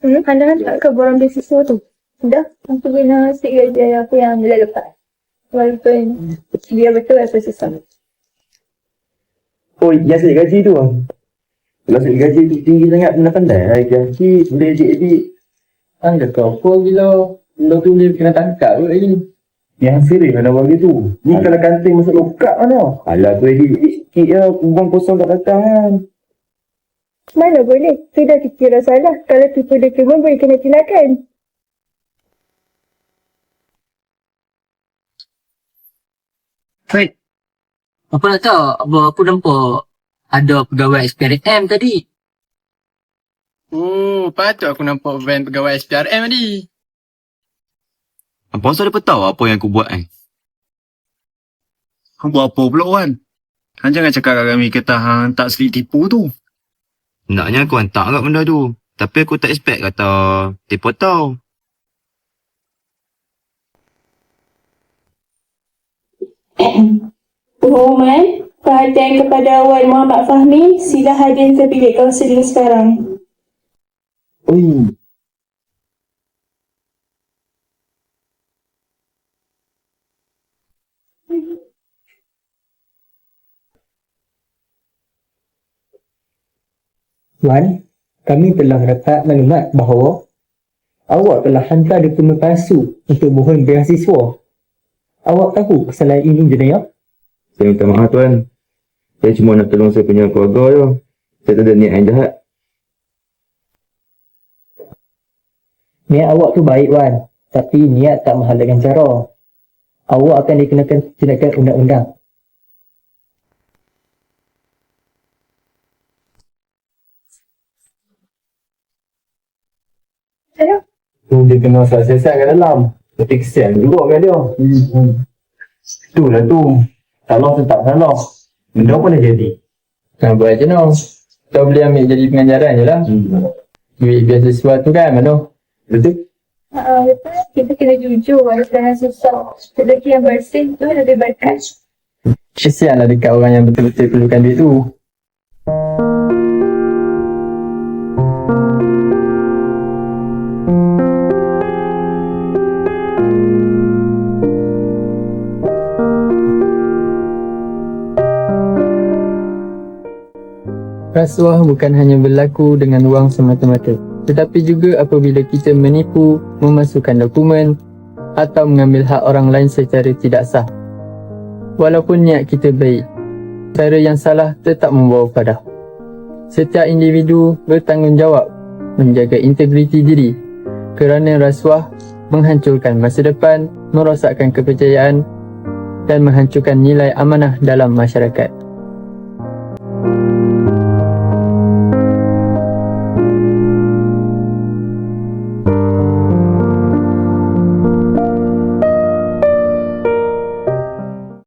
Hmm? anda hantar ke borang beasiswa tu? Dah, aku guna sikit gaji aku yang bila lepas. Walaupun dia betul aku susah. Oh, yang asyik gaji tu. Kalau asyik gaji tu tinggi sangat, pernah pandai. Gaji boleh edit-edit. Anggap kau apa gila. Benda tu dia kena tangkap kot lagi. Yang serius mana orang gitu. Ni kalau kanting masuk lokak mana? Alah tu edit-edit sikit je. Buang kosong kat belakang kan. Mana boleh? Sudah dikira salah. Kalau tipu dokumen boleh kena tilakan. Fred, apa nak tahu? Apa aku nampak ada pegawai SPRM tadi. Oh, patut aku nampak van pegawai SPRM tadi. Apa asal dia tahu apa yang aku buat kan? Hang buat apa pula Wan? Hang jangan cakap kat kami kata hang tak sedik tipu tu. Naknya aku hantar kat benda tu. Tapi aku tak expect kata tipu tahu. Pengumuman, perhatian kepada Wan Muhammad Fahmi, sila hadir ke bilik kaunseling sekarang. Ui. Wan, kami telah dapat maklumat bahawa awak telah hantar dokumen palsu untuk mohon beasiswa. Awak tahu kesalahan ini jenayah? Saya minta maaf tuan. Saya cuma nak tolong saya punya keluarga je. Saya tak ada niat yang jahat. Niat awak tu baik Wan, tapi niat tak menghalalkan cara. Awak akan dikenakan tindakan undang-undang. Aduh, Tu dia kena siasat kat dalam. Tapi kesian juga kat dia. Hmm. Itulah tu. Salah tu tak salah. Benda pun dah jadi. Kan buat je no. Kau boleh ambil jadi pengajaran je lah. Hmm. Duit beasiswa tu kan mana? Betul? uh. Kita kena jujur walau sekarang susah. Rezeki yang bersih tu lebih berkat. Kesian lah dekat orang yang betul-betul perlukan duit tu. Rasuah bukan hanya berlaku dengan wang semata-mata, tetapi juga apabila kita menipu, memasukkan dokumen atau mengambil hak orang lain secara tidak sah. Walaupun niat kita baik, cara yang salah tetap membawa pada. Setiap individu bertanggungjawab menjaga integriti diri kerana rasuah menghancurkan masa depan, merosakkan kepercayaan dan menghancurkan nilai amanah dalam masyarakat.